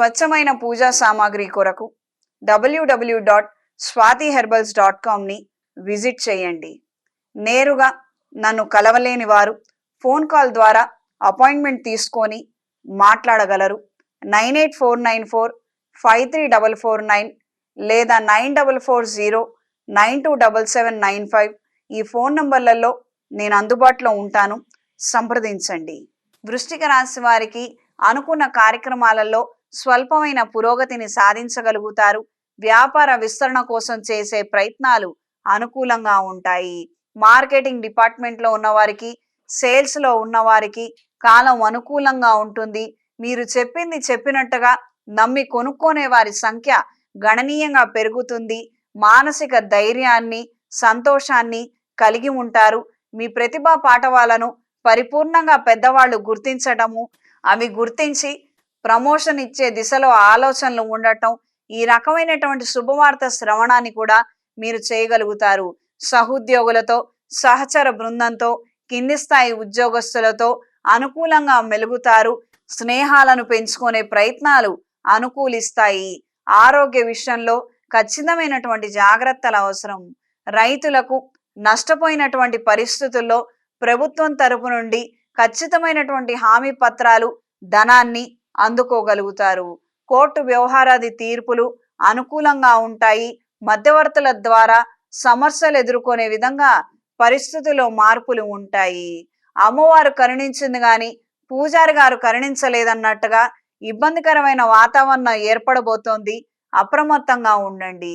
స్వచ్ఛమైన పూజా సామాగ్రి కొరకు WW dot Swathi Herbals dot కామ్ని visit చేయండి. నేరుగా నన్ను కలవలేని వారు ఫోన్ కాల్ ద్వారా అపాయింట్మెంట్ తీసుకొని మాట్లాడగలరు. Nine eight four nine four five three double four nine లేదా nine double four zero nine two double seven nine five ఈ ఫోన్ నంబర్లలో నేను అందుబాటులో ఉంటాను. సంప్రదించండి. వృష్టిక రాశి వారికి అనుకున్న కార్యక్రమాలలో స్వల్పమైన పురోగతిని సాధించగలుగుతారు. వ్యాపార విస్తరణ కోసం చేసే ప్రయత్నాలు అనుకూలంగా ఉంటాయి. మార్కెటింగ్ డిపార్ట్మెంట్లో ఉన్నవారికి సేల్స్లో ఉన్నవారికి కాలం అనుకూలంగా ఉంటుంది. మీరు చెప్పింది చెప్పినట్టుగా నమ్మి కొనుక్కునే వారి సంఖ్య గణనీయంగా పెరుగుతుంది. మానసిక ధైర్యాన్ని సంతోషాన్ని కలిగి ఉంటారు. మీ ప్రతిభా పాఠవాలను పరిపూర్ణంగా పెద్దవాళ్ళు గుర్తించటము అవి గుర్తించి ప్రమోషన్ ఇచ్చే దిశలో ఆలోచనలు ఉండటం ఈ రకమైనటువంటి శుభవార్త శ్రవణాన్ని కూడా మీరు చేయగలుగుతారు. సహోద్యోగులతో సహచర బృందంతో కింది స్థాయి ఉద్యోగస్తులతో అనుకూలంగా మెలుగుతారు. స్నేహాలను పెంచుకునే ప్రయత్నాలు అనుకూలిస్తాయి. ఆరోగ్య విషయంలో ఖచ్చితమైనటువంటి జాగ్రత్తలు అవసరం. రైతులకు నష్టపోయినటువంటి పరిస్థితుల్లో ప్రభుత్వం తరపు నుండి ఖచ్చితమైనటువంటి హామీ పత్రాలు ధనాన్ని అందుకోగలుగుతారు. కోర్టు వ్యవహారాది తీర్పులు అనుకూలంగా ఉంటాయి. మధ్యవర్తుల ద్వారా సమస్యలు ఎదుర్కొనే విధంగా పరిస్థితుల్లో మార్పులు ఉంటాయి. అమ్మవారు కరుణించింది గాని పూజారి గారు కరుణించలేదన్నట్టుగా ఇబ్బందికరమైన వాతావరణం ఏర్పడబోతోంది. అప్రమత్తంగా ఉండండి.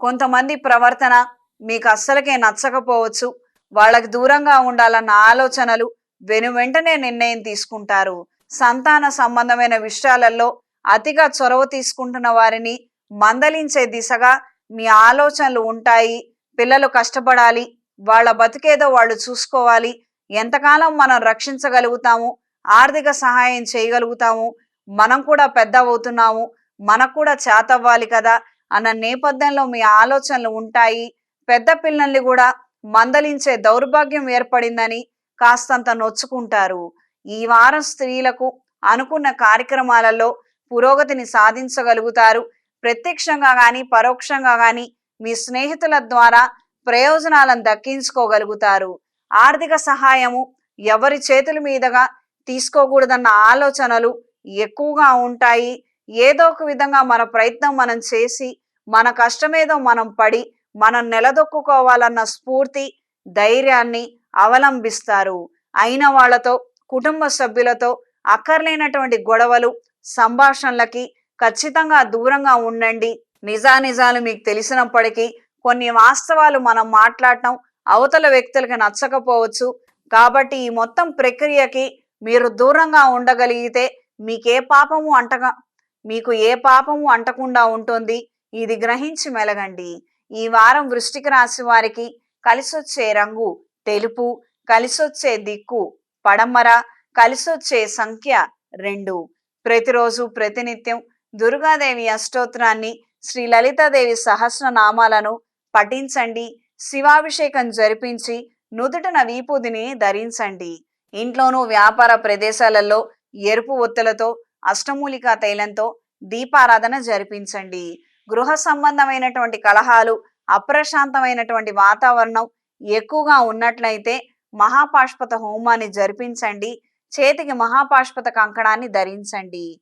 కొంతమంది ప్రవర్తన మీకు అస్సలకే నచ్చకపోవచ్చు. వాళ్ళకి దూరంగా ఉండాలన్న ఆలోచనలు వెను వెంటనే నిర్ణయం తీసుకుంటారు. సంతాన సంబంధమైన విషయాలలో అతిగా చొరవ తీసుకుంటున్న వారిని మందలించే దిశగా మీ ఆలోచనలు ఉంటాయి. పిల్లలు కష్టపడాలి. వాళ్ళ బతికేదో వాళ్ళు చూసుకోవాలి. ఎంతకాలం మనం రక్షించగలుగుతాము? ఆర్థిక సహాయం చేయగలుగుతాము. మనం కూడా పెద్ద అవుతున్నాము. మనకు కూడా చేతవ్వాలి కదా అన్న నేపథ్యంలో మీ ఆలోచనలు ఉంటాయి. పెద్ద పిల్లల్ని కూడా మందలించే దౌర్భాగ్యం ఏర్పడిందని కాస్తంత నొచ్చుకుంటారు. ఈ వారం స్త్రీలకు అనుకున్న కార్యక్రమాలలో పురోగతిని సాధించగలుగుతారు. ప్రత్యక్షంగా కానీ పరోక్షంగా కానీ మీ స్నేహితుల ద్వారా ప్రయోజనాలను దక్కించుకోగలుగుతారు. ఆర్థిక సహాయము ఎవరి చేతుల మీదుగా తీసుకోకూడదన్న ఆలోచనలు ఎక్కువగా ఉంటాయి. ఏదో ఒక విధంగా మన ప్రయత్నం మనం చేసి మన కష్టమేదో మనం పడి మనం నిలదొక్కుకోవాలన్న స్ఫూర్తి ధైర్యాన్ని అవలంబిస్తారు. అయిన వాళ్ళతో కుటుంబ సభ్యులతో అక్కర్లేనటువంటి గొడవలు సంభాషణలకి ఖచ్చితంగా దూరంగా ఉండండి. నిజానిజాలు మీకు తెలిసినప్పటికీ కొన్ని వాస్తవాలు మనం మాట్లాడటం అవతల వ్యక్తులకి నచ్చకపోవచ్చు. కాబట్టి ఈ మొత్తం ప్రక్రియకి మీరు దూరంగా ఉండగలిగితే మీకే పాపము అంటగా మీకు ఏ పాపము అంటకుండా ఉంటుంది. ఇది గ్రహించి మెలగండి. ఈ వారం వృష్టిక రాశి వారికి కలిసొచ్చే రంగు తెలుపు కలిసొచ్చే దిక్కు పడమర కలిసొచ్చే సంఖ్య రెండు. ప్రతిరోజు ప్రతినిత్యం దుర్గాదేవి అష్టోత్తరాన్ని శ్రీ లలితాదేవి సహస్రనామాలను పఠించండి. శివాభిషేకం జరిపించి నుదుటన వీపుదిని ధరించండి. ఇంట్లోనూ వ్యాపార ప్రదేశాలలో ఎరుపు ఒత్తులతో అష్టమూలికా తైలంతో దీపారాధన జరిపించండి. గృహ సంబంధమైనటువంటి కలహాలు అప్రశాంతమైనటువంటి వాతావరణం ఎక్కువగా ఉన్నట్లయితే మహాపాష్పత హోమాన్ని జరిపించండి. చేతికి మహాపాష్పత కంకణాన్ని ధరించండి.